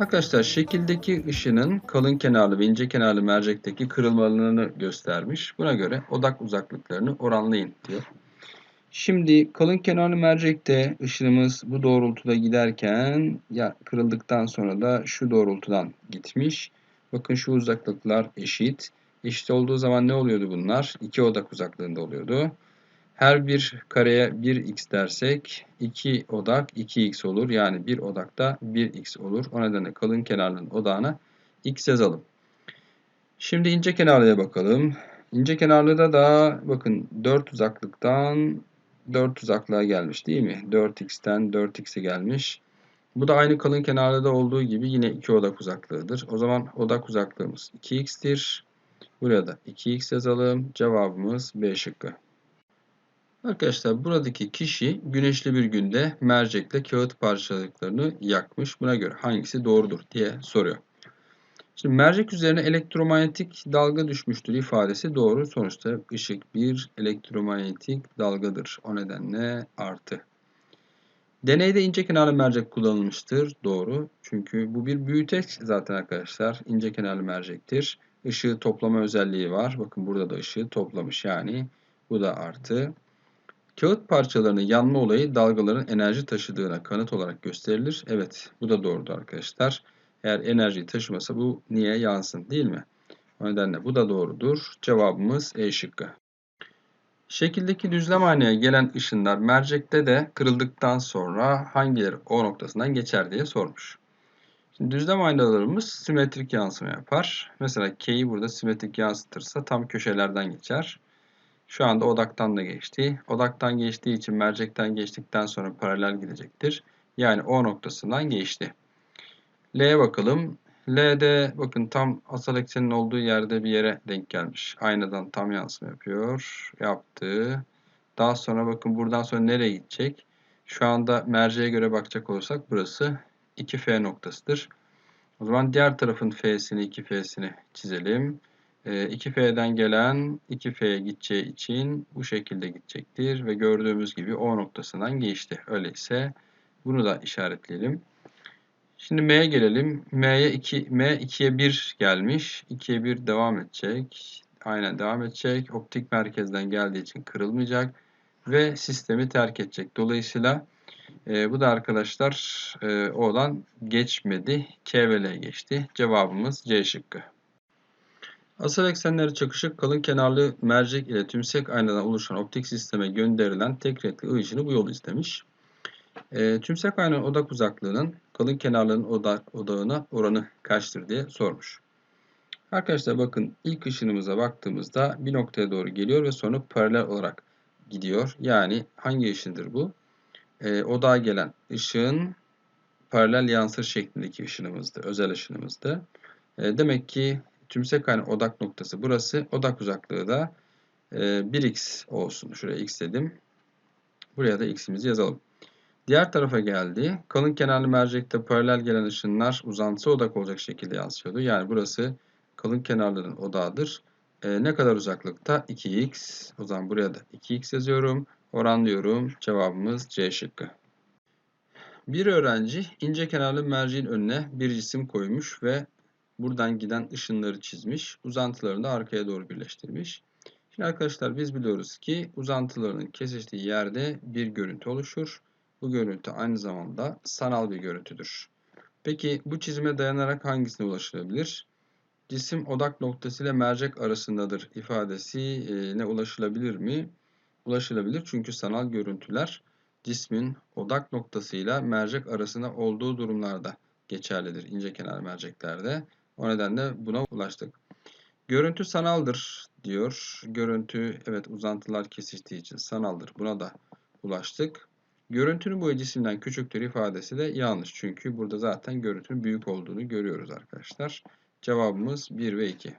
Arkadaşlar şekildeki ışının kalın kenarlı ve ince kenarlı mercekteki kırılmalarını göstermiş. Buna göre odak uzaklıklarını oranlayın diyor. Şimdi kalın kenarlı mercekte ışınımız bu doğrultuda giderken ya kırıldıktan sonra da şu doğrultudan gitmiş. Bakın şu uzaklıklar eşit. Eşit olduğu zaman ne oluyordu bunlar? 2 odak uzaklığında oluyordu. Her bir kareye 1x dersek 2 odak 2x olur. Yani bir odakta 1x olur. O nedenle kalın kenarlının odağına x yazalım. Şimdi ince kenarlıya bakalım. İnce kenarlıda da bakın 4 uzaklıktan 4 uzaklığa gelmiş değil mi? 4x'ten 4x'e gelmiş. Bu da aynı kalın kenarlıda olduğu gibi yine 2 odak uzaklığıdır. O zaman odak uzaklığımız 2x'tir. Buraya da 2x yazalım. Cevabımız B şıkkı. Arkadaşlar buradaki kişi güneşli bir günde mercekle kağıt parçalıklarını yakmış. Buna göre hangisi doğrudur diye soruyor. Şimdi mercek üzerine elektromanyetik dalga düşmüştür ifadesi doğru. Sonuçta ışık bir elektromanyetik dalgadır. O nedenle artı. Deneyde ince kenarlı mercek kullanılmıştır. Doğru. Çünkü bu bir büyüteç zaten arkadaşlar. İnce kenarlı mercektir. Işığı toplama özelliği var. Bakın burada da ışığı toplamış yani. Bu da artı. Kağıt parçalarının yanma olayı dalgaların enerji taşıdığına kanıt olarak gösterilir. Evet bu da doğrudur arkadaşlar. Eğer enerjiyi taşımasa bu niye yansın değil mi? O nedenle bu da doğrudur. Cevabımız E şıkkı. Şekildeki düzlem aynaya gelen ışınlar mercekte de kırıldıktan sonra hangileri O noktasından geçer diye sormuş. Şimdi düzlem aynalarımız simetrik yansıma yapar. Mesela K'yi burada simetrik yansıtırsa tam köşelerden geçer. Şu anda odaktan da geçti. Odaktan geçtiği için mercekten geçtikten sonra paralel gidecektir. Yani O noktasından geçti. L'ye bakalım. L'de bakın tam asal eksenin olduğu yerde bir yere denk gelmiş. Aynadan tam yansıma yapıyor. Yaptı. Daha sonra bakın buradan sonra nereye gidecek? Şu anda merceğe göre bakacak olursak burası 2F noktasıdır. O zaman diğer tarafın F'sini 2F'sini çizelim. 2F'den ee, gelen 2F'ye gideceği için bu şekilde gidecektir. Ve gördüğümüz gibi O noktasından geçti. Öyleyse bunu da işaretleyelim. Şimdi M'ye gelelim. M'ye 2, M 2'ye 1 gelmiş. 2'ye 1 devam edecek. Aynen devam edecek. Optik merkezden geldiği için kırılmayacak. Ve sistemi terk edecek. Dolayısıyla e, bu da arkadaşlar e, O'dan geçmedi. K geçti. Cevabımız C şıkkı. Asal eksenleri çakışık kalın kenarlı mercek ile tümsek aynadan oluşan optik sisteme gönderilen tek renkli ışını bu yolu istemiş. E, tümsek aynanın odak uzaklığının kalın kenarların odak, odağına oranı kaçtır diye sormuş. Arkadaşlar bakın ilk ışınımıza baktığımızda bir noktaya doğru geliyor ve sonra paralel olarak gidiyor. Yani hangi ışındır bu? E, odağa gelen ışığın paralel yansır şeklindeki ışınımızdı. Özel ışınımızdı. E, demek ki tümsek ayna odak noktası burası. Odak uzaklığı da e, 1x olsun. Şuraya x dedim. Buraya da x'imizi yazalım. Diğer tarafa geldi. Kalın kenarlı mercekte paralel gelen ışınlar uzantısı odak olacak şekilde yansıyordu. Yani burası kalın kenarların odağıdır. E, ne kadar uzaklıkta? 2x. O zaman buraya da 2x yazıyorum. Oranlıyorum. Cevabımız C şıkkı. Bir öğrenci ince kenarlı merceğin önüne bir cisim koymuş ve buradan giden ışınları çizmiş. Uzantılarını da arkaya doğru birleştirmiş. Şimdi arkadaşlar biz biliyoruz ki uzantılarının kesiştiği yerde bir görüntü oluşur. Bu görüntü aynı zamanda sanal bir görüntüdür. Peki bu çizime dayanarak hangisine ulaşılabilir? Cisim odak noktası ile mercek arasındadır ifadesi e, ulaşılabilir mi? Ulaşılabilir çünkü sanal görüntüler cismin odak noktasıyla mercek arasında olduğu durumlarda geçerlidir ince kenar merceklerde. O nedenle buna ulaştık. Görüntü sanaldır diyor. Görüntü evet uzantılar kesiştiği için sanaldır. Buna da ulaştık. Görüntünün boyu cisimden küçüktür ifadesi de yanlış. Çünkü burada zaten görüntünün büyük olduğunu görüyoruz arkadaşlar. Cevabımız 1 ve 2.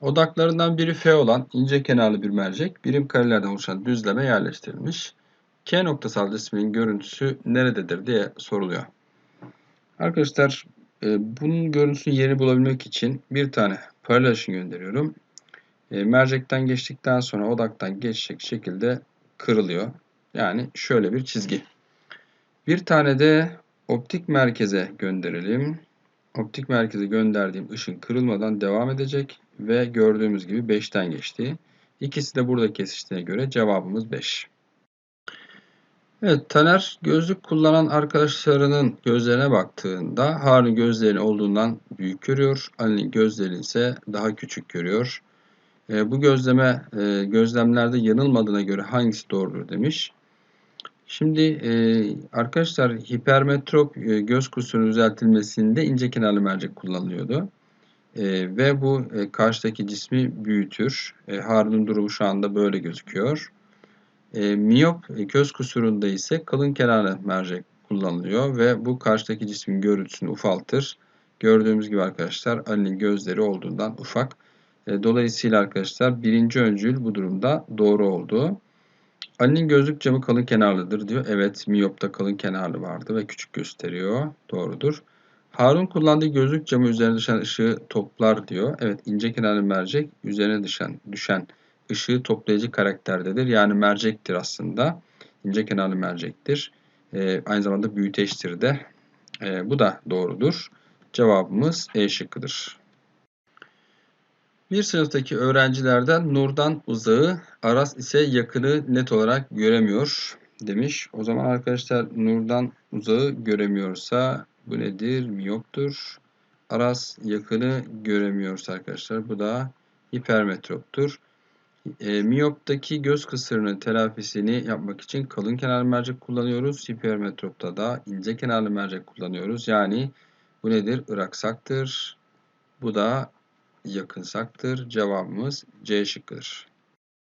Odaklarından biri F olan ince kenarlı bir mercek birim karelerden oluşan düzleme yerleştirilmiş. K noktasal cismin görüntüsü nerededir diye soruluyor. Arkadaşlar bunun görüntüsünün yerini bulabilmek için bir tane paralel gönderiyorum. E, mercekten geçtikten sonra odaktan geçecek şekilde kırılıyor. Yani şöyle bir çizgi. Bir tane de Optik merkeze gönderelim. Optik merkeze gönderdiğim ışın kırılmadan devam edecek ve gördüğümüz gibi 5'ten geçti. İkisi de burada kesiştiğine göre cevabımız 5. Evet, Taner gözlük kullanan arkadaşlarının gözlerine baktığında Harun gözlerini olduğundan büyük görüyor. Ali'nin gözlerini ise daha küçük görüyor. E, bu gözleme e, gözlemlerde yanılmadığına göre hangisi doğrudur demiş. Şimdi e, arkadaşlar hipermetrop e, göz kusurunun düzeltilmesinde ince kenarlı mercek kullanılıyordu. E, ve bu e, karşıdaki cismi büyütür. E, Harun'un durumu şu anda böyle gözüküyor. E, miyop e, göz kusurunda ise kalın kenarlı mercek kullanılıyor ve bu karşıdaki cismin görüntüsünü ufaltır. Gördüğümüz gibi arkadaşlar Ali'nin gözleri olduğundan ufak. E, dolayısıyla arkadaşlar birinci öncül bu durumda doğru oldu. Ali'nin gözlük camı kalın kenarlıdır diyor. Evet miyopta kalın kenarlı vardı ve küçük gösteriyor. Doğrudur. Harun kullandığı gözlük camı üzerine düşen ışığı toplar diyor. Evet ince kenarlı mercek üzerine düşen, düşen ışığı toplayıcı karakterdedir. Yani mercektir aslında. İnce kenarlı mercektir. E, aynı zamanda büyüteçtir de. E, bu da doğrudur. Cevabımız E şıkkıdır. Bir sınıftaki öğrencilerden Nur'dan uzağı, Aras ise yakını net olarak göremiyor demiş. O zaman arkadaşlar Nur'dan uzağı göremiyorsa bu nedir? Miyoptur. Aras yakını göremiyorsa arkadaşlar bu da hipermetroptur. E, miyoptaki göz kısırının telafisini yapmak için kalın kenarlı mercek kullanıyoruz. Hipermetropta da ince kenarlı mercek kullanıyoruz. Yani bu nedir? Iraksaktır. Bu da yakınsaktır. Cevabımız C şıkkıdır.